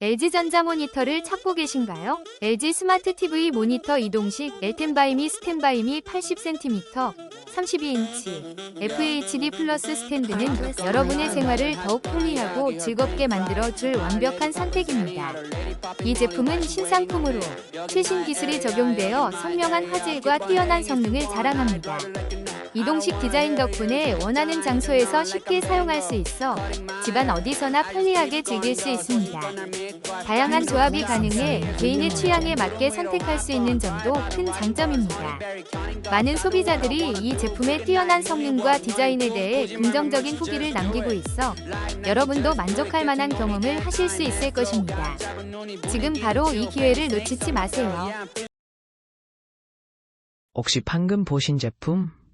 LG전자 모니터를 찾고 계신가요? LG 스마트 TV 모니터 이동식 엘텐바이 미 스탠바이 미 80cm 32인치 FHD 플러스 스탠드는 여러분의 생활을 더욱 편리하고 즐겁게 만들어줄 완벽한 선택입니다. 이 제품은 신상품으로 최신 기술이 적용되어 선명한 화질과 뛰어난 성능을 자랑합니다. 이동식 디자인 덕분에 원하는 장소에서 쉽게 사용할 수 있어 집안 어디서나 편리하게 즐길 수 있습니다. 다양한 조합이 가능해 개인의 취향에 맞게 선택할 수 있는 점도 큰 장점입니다. 많은 소비자들이 이 제품의 뛰어난 성능과 디자인에 대해 긍정적인 후기를 남기고 있어 여러분도 만족할 만한 경험을 하실 수 있을 것입니다. 지금 바로 이 기회를 놓치지 마세요. 혹시 방금 보신 제품